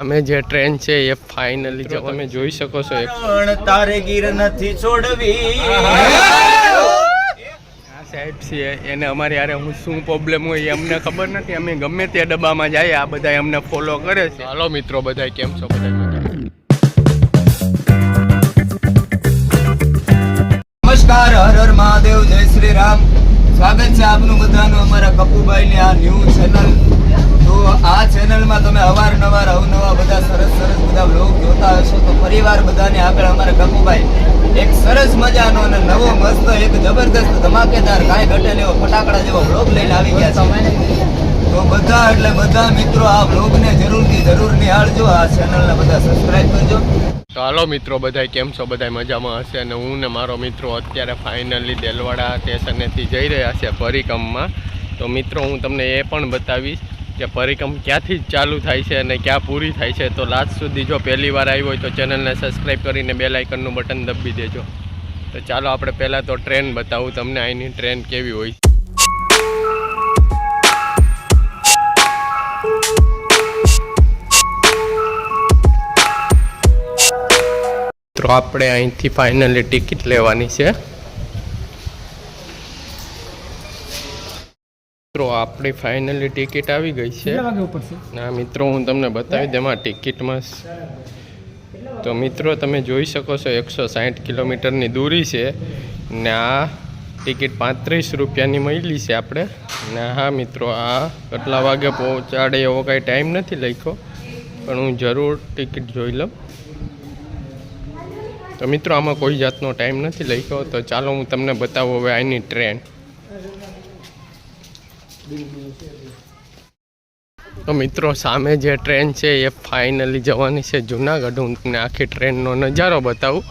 અમે જે ટ્રેન છે એ ફાઇનલી જો તમે જોઈ શકો છો તારે ગીર નથી છોડવી. આ સાહેબ છે એને અમારી યારે હું શું પ્રોબ્લેમ હોય એ અમને ખબર નથી. અમે ગમે તે ડબ્બામાં જઈએ આ બધા અમને ફોલો કરે છે. હાલો મિત્રો બધા કેમ છો? બધા નમસ્કાર હર હર મહાદેવ જય શ્રી રામ. સ્વાગત છે આપનું બધાનું અમારા કપુભાઈની આ ન્યૂ ચેનલ તો આ ચેનલમાં તમે અવારનવાર અવનવા બધા સરસ સરસ બધા બ્લોગ જોતા હશો તો પરિવાર બધાને આગળ અમારા કપુભાઈ એક સરસ મજાનો અને નવો મસ્ત, એક જબરદસ્ત ધમાકેદાર કાંઈ ઘટેલ એવો ફટાકડા જેવો બ્લોગ લઈને આવી ગયા છે. તો બધા એટલે બધા મિત્રો આ બ્લોગને જરૂરથી જરૂર નિહાળજો આ ચેનલને બધા સબસ્ક્રાઇબ કરજો. તો હાલો મિત્રો બધા કેમ છો? બધા મજામાં હશે અને હું ને મારો મિત્રો અત્યારે ફાઇનલી દેલવાડા સ્ટેશનેથી જઈ રહ્યા છે પરિકમમાં તો મિત્રો, હું તમને એ પણ બતાવીશ કે પરિક્રમ ક્યાંથી ચાલુ થાય છે અને ક્યાં પૂરી થાય છે, તો લાસ્ટ સુધી જો પહેલી વાર આવી હોય તો ચેનલને સબસ્ક્રાઈબ કરીને બે લાઇકનનું બટન દબી દેજો. તો ચાલો આપણે પહેલાં તો ટ્રેન બતાવું તમને અહીંની ટ્રેન કેવી હોય. તો આપણે અહીંથી ફાઇનલી ટિકિટ લેવાની છે. મિત્રો આપણી ફાઇનલી ટિકિટ આવી ગઈ છે. ના મિત્રો હું તમને બતાવી દેમાં ટિકિટમાં તો મિત્રો તમે જોઈ શકો છો એકસો સાઠ કિલોમીટરની દૂરી છે. ને આ ટિકિટ પાંત્રીસ રૂપિયાની મળી છે આપણે. ને હા મિત્રો આ કેટલા વાગે પહોંચાડે એવો કાંઈ ટાઈમ નથી લખ્યો. પણ હું જરૂર ટિકિટ જોઈ લઉં. તો મિત્રો આમાં કોઈ જાતનો ટાઈમ નથી લખ્યો. તો ચાલો હું તમને બતાવું હવે અહીંની ટ્રેન તો મિત્રો, સામે જે ટ્રેન છે એ ફાઇનલી જવાની છે જુનાગઢ. હું તમને આખી ટ્રેનનો નજારો બતાવું.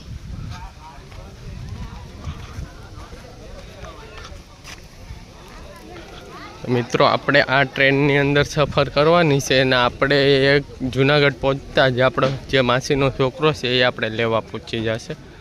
મિત્રો, આપણે આ ટ્રેનની અંદર સફર કરવાની છે અને આપણે જુનાગઢ પહોંચતા જ આપણો જે માસીનો છોકરો છે એ આપણે લેવા પહોંચી જશે.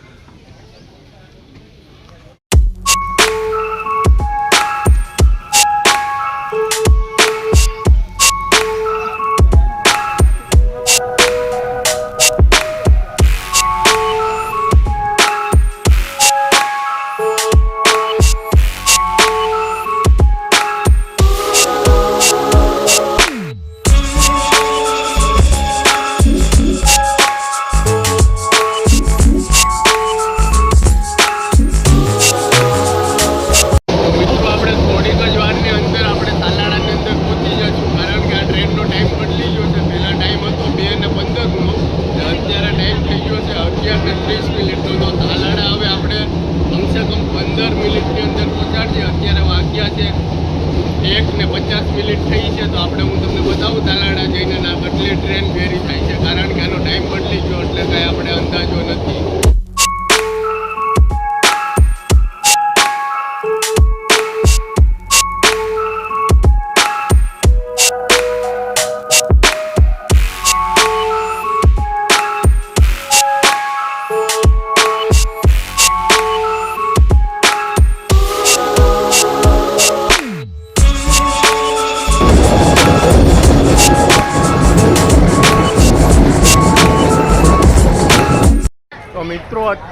મિનિટ થઈ છે તો આપણે હું તમને બતાવું તાલાડા જઈને ના કેટલી ટ્રેન ફેરી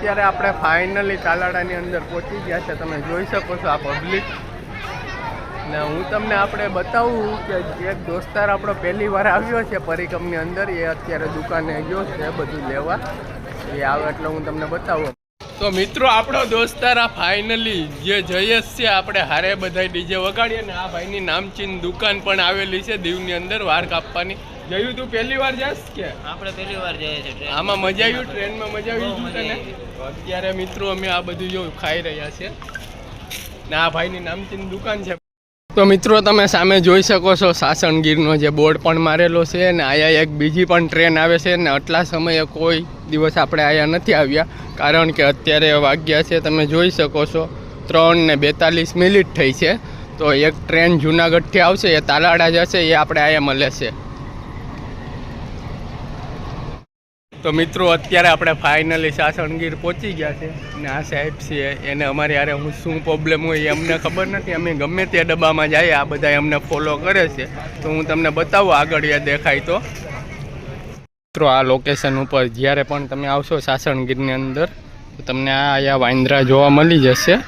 અત્યારે આપણે ફાઇનલી તાલાડાની અંદર પહોંચી ગયા છે. તમે જોઈ શકો છો આ પબ્લિક ને હું તમને આપણે બતાવું કે એક દોસ્તાર આપણો પહેલી વાર આવ્યો છે પરિક્રમની અંદર, એ અત્યારે દુકાને ગયો છે બધું લેવા. એ આવે એટલે હું તમને બતાવું. તો મિત્રો, આપણો દોસ્તાર આ ફાઇનલી જે જયેશ છે, આપણે હારે બધા ડીજે વગાડીએ ને આ ભાઈની નામચીન દુકાન પણ આવેલી છે દીવની અંદર, વાર કાપવાની. જયું તું પહેલી વાર જાસ કે? આપણે પહેલી વાર જઈએ છે ટ્રેન આમાં મજા આવી ટ્રેનમાં મજા આવી તને? અત્યારે મિત્રો અમે આ બધું જો ખાઈ રહ્યા છે. ને આ ભાઈની નામચીન દુકાન છે. તો મિત્રો તમે સામે જોઈ શકો છો સાસણગીરનો જે બોર્ડ પણ મારેલો છે ને આયા એક બીજી પણ ટ્રેન આવે છે ને આટલા સમયે કોઈ દિવસ આપણે આયા નથી આવ્યા. કારણ કે અત્યારે વાગ્યા છે તમે જોઈ શકો છો ત્રણ ને બેતાલીસ મિનિટ થઈ છે. તો એક ટ્રેન જુનાગઢથી આવશે એ તાલાડા જશે એ આપણે આયા મળે છે. તો મિત્રો, અત્યારે આપણે ફાઇનલી સાસણગીર પહોંચી ગયા છે. ને આ સાહેબ છે, એને અમારી યારે હું શું પ્રોબ્લેમ હોય અમને ખબર નથી. અમે ગમે તે ડબ્બામાં જઈએ, આ બધા અમને ફોલો કરે છે. તો હું તમને બતાવું આગળ એ દેખાય તો. મિત્રો, આ લોકેશન ઉપર જ્યારે પણ તમે આવશો સાસણગીરની અંદર, તો તમને આ અહીંયા વાંદરા જોવા મળી જશે.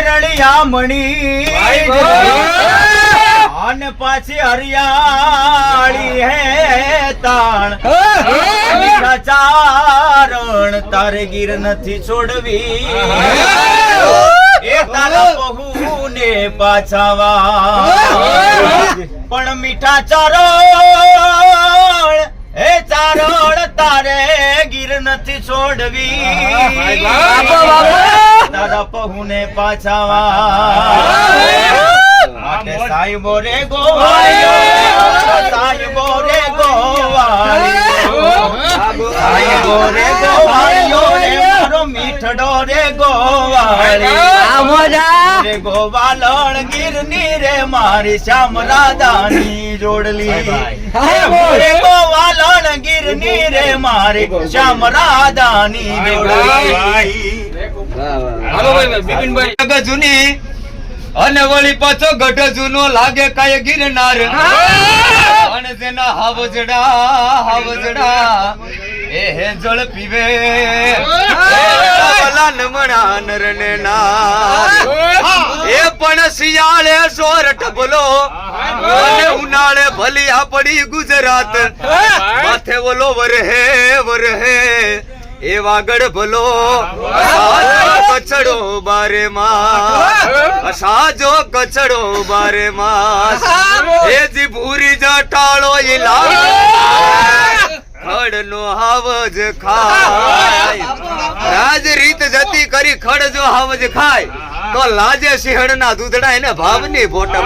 રળિયા મણી અને પાછી હરિયાળી હે તાણ ચારણ તારે ગીર નથી છોડવી એ તારા બહુને પાછાવા પણ મીઠા ચારણ હે ચારણ તારે ગીર નથી છોડવી તારા પહુને પાછા માટે સાહેબો રે ગોવાયો સાહેબો રે ગોવાયો સાહેબો રે ગોવાયો રે મારો મીઠડો રે ગોવાળી. રે ગોવાલણ ગીરની રે મારી શ્યામ રાધાની જોડલી. રે ગોવાલણ ગીરની રે મારી શ્યામ રાધાની જોડલી. જૂની. અને વળી પાછો ગઢ જૂનો લાગે કાય ગિરનાર. અને તેના હાવજડા હાવજડા એ હે જળ પીવે. ભલા નમણા નરને ના એ પણ શિયાળે સોરઠ બોલો અને ઉનાળે ભલી આ પડી ગુજરાત. માથે બોલો વરહે વરહે. એ વાગડ ભલો. કચડો બારે માસ. સાજો કચડો બારે માસ. એ જી ભૂરી જટાળો ઈલા ખડ નો હાવજ ખાય. રાજ રીત જતી કરી ખડ જો હાવજ ખાય. તો લાજે સિંહણ ના દૂધડા એને ભાવની ભોટા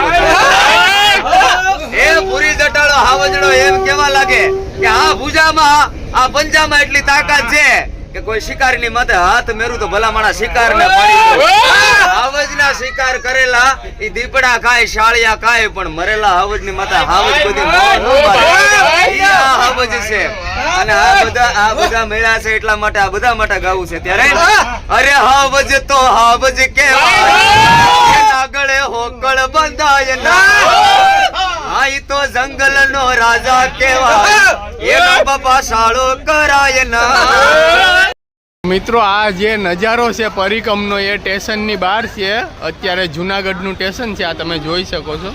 એ પૂરી હાવજડો એમ કેવા લાગે કે આ ભુજામાં આ પંજામાં એટલી તાકાત છે કે કોઈ શિકારની માથે હાથ મેરું તો ભલા માણા શિકાર ને હાવજના શિકાર કરેલા એ દીપડા ખાય શાળિયા ખાય પણ મરેલા હાવજની માથે હાવજ આ હાવજ છે. અને આ બધા આ બધા મેળા છે એટલા માટે આ બધા માટે ગાવું છે ત્યારે. અરે હાવજ તો હાવજ કેવાય આગળ હોકળ બંધાય ના. ઈ તો જંગલ નો રાજા કેવાય કરાય ના. મિત્રો, આ જે નજારો છે પરિકમનો એ સ્ટેશનની બહાર છે. અત્યારે જુનાગઢનું સ્ટેશન છે, આ તમે જોઈ શકો છો.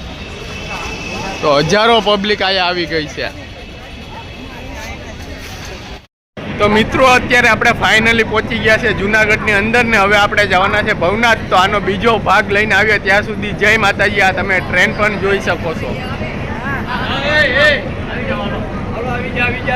તો હજારો પબ્લિક અહીંયા આવી ગઈ છે. તો મિત્રો, અત્યારે આપણે ફાઇનલી પહોંચી ગયા છે જુનાગઢની અંદર ને હવે આપણે જવાના છે ભવનાથ. તો આનો બીજો ભાગ લઈને આવ્યો ત્યાં સુધી. જય માતાજી. આ તમે ટ્રેન પણ જોઈ શકો છો. આવી જા આવી જા.